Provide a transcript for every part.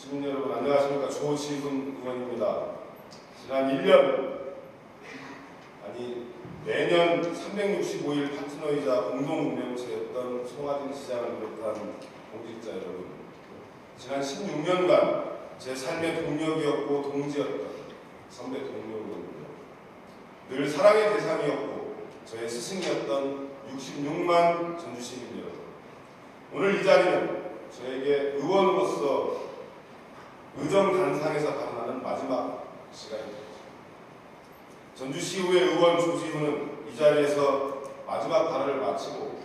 시민 여러분 안녕하십니까 조지훈 의원입니다. 지난 1년 아니 매년 365일 파트너이자 공동 운명체였던 송하진 시장을 비롯한 공직자 여러분 지난 16년간 제 삶의 동력이었고 동지였던 선배 동료입니다. 늘 사랑의 대상이었고 저의 스승이었던 66만 전주시민 여러분 오늘 이 자리는 저에게 의원으로서 의정 단상에서 발언하는 마지막 시간입니다. 전주시의회 의원 조지훈은 이 자리에서 마지막 발언을 마치고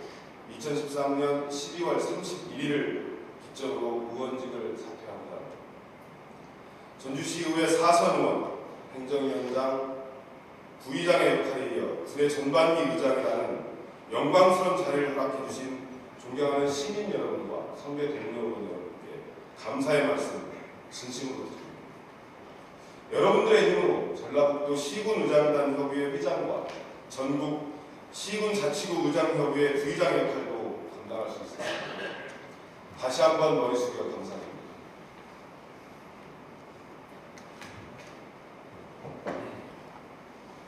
2013년 12월 31일을 기점으로 의원직을 사퇴합니다. 전주시의회 사선 의원, 행정위원장, 부의장의 역할에 이어 군의 전반기 의장이라는 영광스러운 자리를 허락해 주신 존경하는 시민 여러분과 선배 동료 여러분 여러분께 감사의 말씀 진심으로. 여러분들의 힘으로 전라북도 시군 의장단 협의회 회장과 전국 시군 자치구 의장협의회 부의장 역할도 감당할 수 있습니다. 다시 한번 머리 숙여 감사드립니다.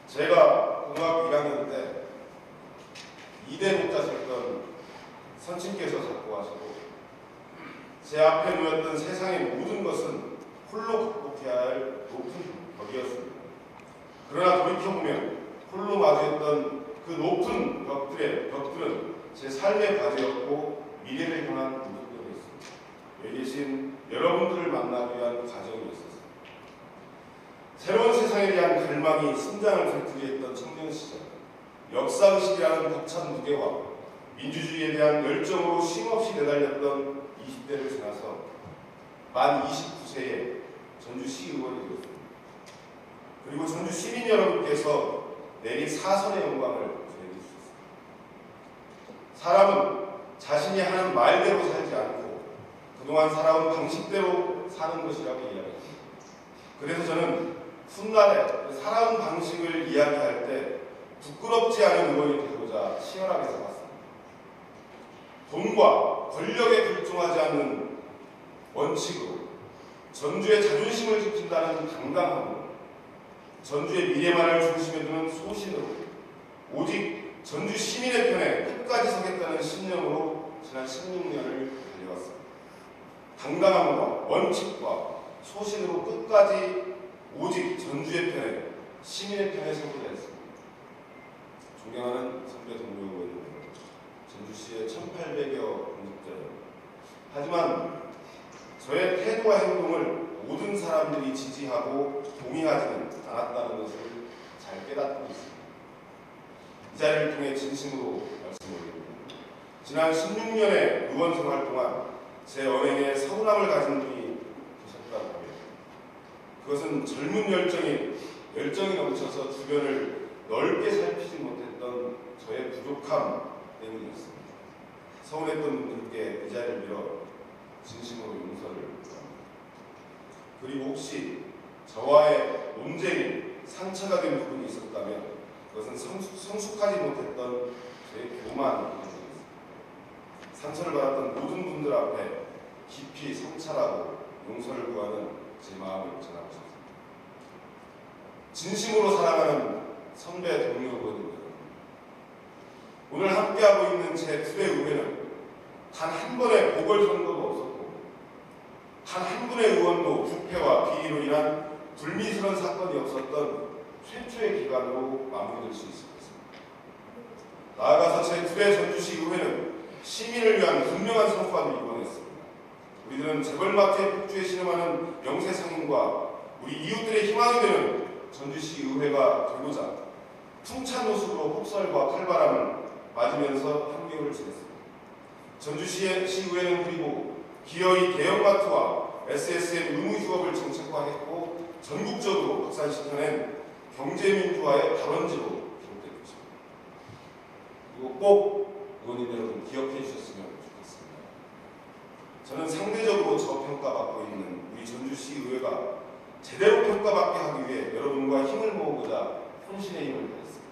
제가 고등학교 1학년 때 2대 목자 썼던 선친께서 잡고 하시고 제 앞에 놓였던 세상의 모든 것은 홀로 극복해야 할 높은 벽이었습니다. 그러나 돌이켜보면 홀로 마주했던 그 높은 벽들의 벽들은 제 삶의 과제였고 미래를 향한 모습들이었습니다. 여기 계신 여러분들을 만나기 위한 과정이었습니다. 새로운 세상에 대한 갈망이 심장을 들뜨게 했던 청년 시절 역사의식이라는 벅찬 무게와 민주주의에 대한 열정으로 쉼없이 내달렸던 20대를 지나서 만 29세에 전주시 의원이 되었습니다. 그리고 전주 시민 여러분께서 내린 사선의 영광을 있습니다. 사람은 자신이 하는 말대로 살지 않고 그동안 살아온 방식대로 사는 것이라고 이야기합니다. 그래서 저는 훗날에 그 살아온 방식을 이야기할 때 부끄럽지 않은 의원이 되고자 치열하게 살았습니다. 돈과 권력에 불종하지 않는 원칙으로 전주의 자존심을 지킨다는 당당함으로 전주의 미래만을 중심에 두는 소신으로 오직 전주 시민의 편에 끝까지 서겠다는 신념으로 지난 16년을 달려왔습니다. 당당함과 원칙과 소신으로 끝까지 오직 전주의 편에 시민의 편에 서고자 했습니다. 존경하는 선배 동료 의원님 전주시의 1800여 공직자들 하지만 저의 태도와 행동을 모든 사람들이 지지하고 동의하지는 않았다는 것을 잘 깨닫고 있습니다. 이 자리를 통해 진심으로 말씀드립니다. 지난 16년의 의원 생활 동안 제 언행에 서운함을 가진 분이 계셨다고 합니다. 그것은 젊은 열정이 열정이 넘쳐서 주변을 넓게 살피지 못했던 저의 부족함 때문이었습니다. 서운했던 분들께 이 자리를 빌어 진심으로 용서를 구합니다. 그리고 혹시 저와의 논쟁이 상처가 된 부분이 있었다면 그것은 성숙, 성숙하지 못했던 저의 교만이 있습니다. 상처를 받았던 모든 분들 앞에 깊이 성찰하고 용서를 구하는 제 마음을 전하고 싶습니다. 진심으로 사랑하는 선배 동료 의원입니다. 오늘 함께하고 있는 제 두대 의회는 단 한 번의 보궐선거도 없었고 단 한 분의 의원도 부패와 비리로 인한 불미스러운 사건이 없었던 최초의 기간으로 마무리될 수 있을 것입니다. 나아가서 제 두대 전주시 의회는 시민을 위한 분명한 성과를 이뤄냈습니다. 우리들은 재벌마트의 폭주에 신음하는 명세 상인과 우리 이웃들의 희망이 되는 전주시 의회가 되고자 풍찬 모습으로 폭설과 칼바람을 맞으면서 한겨울을 지냈습니다. 전주시의 시의회는 그리고 기어이 대형마트와 SSM 의무휴업을 정책화했고 전국적으로 확산시켜낸 경제민주화의 발원지로 기록될 것입니다. 그리고 꼭 의원님 여러분 기억해 주셨으면 좋겠습니다. 저는 상대적으로 저평가받고 있는 우리 전주시 의회가 제대로 평가받게 하기 위해 여러분과 힘을 모으고자 혼신의 힘을 다했습니다.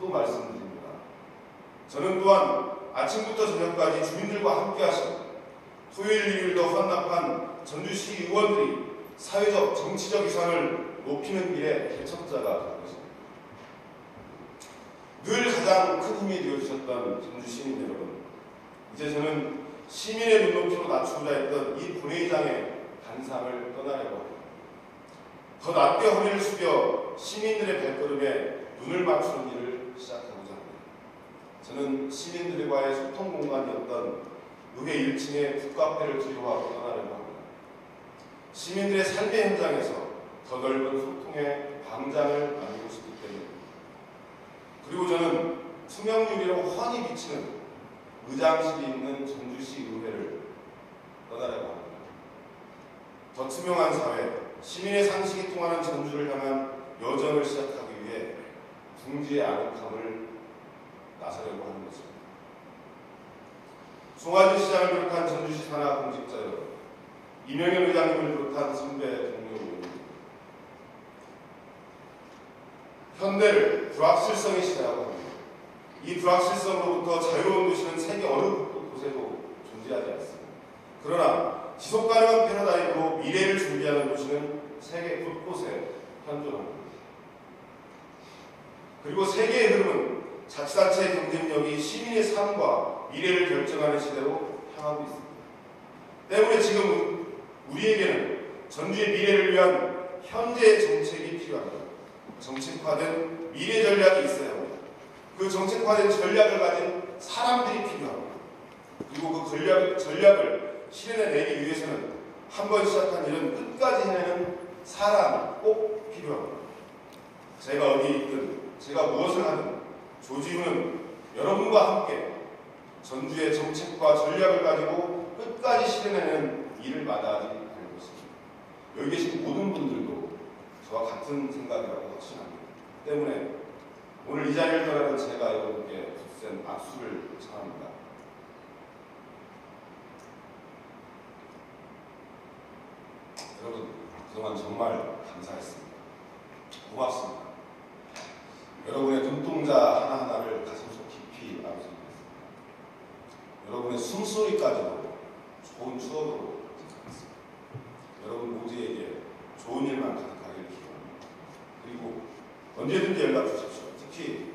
또 말씀드립니다. 저는 또한 아침부터 저녁까지 주민들과 함께 하시고 토요일 일요일도 헌납한 전주시 의원들이 사회적, 정치적 위상을 높이는 일에 개척자가 된 것입니다. 늘 가장 큰 힘이 되어주셨던 전주 시민 여러분, 이제 저는 시민의 눈높이로 낮추고자 했던 이 본회의장의 단상을 떠나려고 합니다. 더 낮게 허리를 숙여 시민들의 발걸음에 눈을 맞추는 일을 시작하고자 합니다. 저는 시민들과의 소통 공간이었던 의회 1층의 북카페를 기호하고 떠나려고 합니다. 시민들의 삶의 현장에서 더 넓은 소통의 광장을 만들고 싶기 때문입니다. 그리고 저는 투명유리로 훤히 비치는 의장실이 있는 전주시 의회를 떠나려고 합니다. 더 투명한 사회, 시민의 상식이 통하는 전주를 향한 여정을 시작하기 위해 둥지의 아늑함을 나서려고 하는 것입니다. 송아지 시장을 비롯한 전주시 산하 공직자 여러분, 이명현 의장님을 비롯한 선배 동료 의원님, 현대를 불확실성의 시대라고 합니다. 이 불확실성으로부터 자유로운 도시는 세계 어느 곳에도 존재하지 않습니다. 그러나 지속 가능한 패러다임으로 미래를 준비하는 도시는 세계 곳곳에 현존합니다. 그리고 세계의 흐름은 자치단체의 경쟁력이 시민의 삶과 미래를 결정하는 시대로 향하고 있습니다. 때문에 지금 우리에게는 전주의 미래를 위한 현재의 정책이 필요합니다. 정책화된 미래 전략이 있어야 합니다. 그 정책화된 전략을 가진 사람들이 필요합니다. 그리고 그 전략, 전략을 실현해내기 위해서는 한 번 시작한 일은 끝까지 해내는 사람이 꼭 필요합니다. 제가 어디에 있든 제가 무엇을 하든 조지훈은 여러분과 함께 전주의 정책과 전략을 가지고 끝까지 실현해내는 일을 않을 것입니다. 여기 계신 모든 분들도 저와 같은 생각이라고 확신합니다. 때문에 오늘 이 자리를 떠나는 제가 여러분께 굳센 악수를 청합니다. 여러분 그동안 정말 감사했습니다. 고맙습니다. 여러분의 눈동자 하나하나를 가슴속 깊이 알고 생각했습니다. 여러분의 숨소리까지도 좋은 추억으로 생각했습니다. 여러분 모두에게 좋은 일만 가득하기를 기원합니다. 그리고 언제든지 연락 주십시오. 특히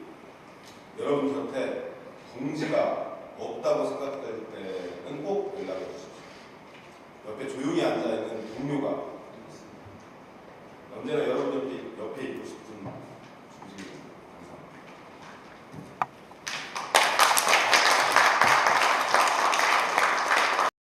여러분 곁에 공지가 없다고 생각될 때는 꼭 연락해 주십시오. 옆에 조용히 앉아있는 동료가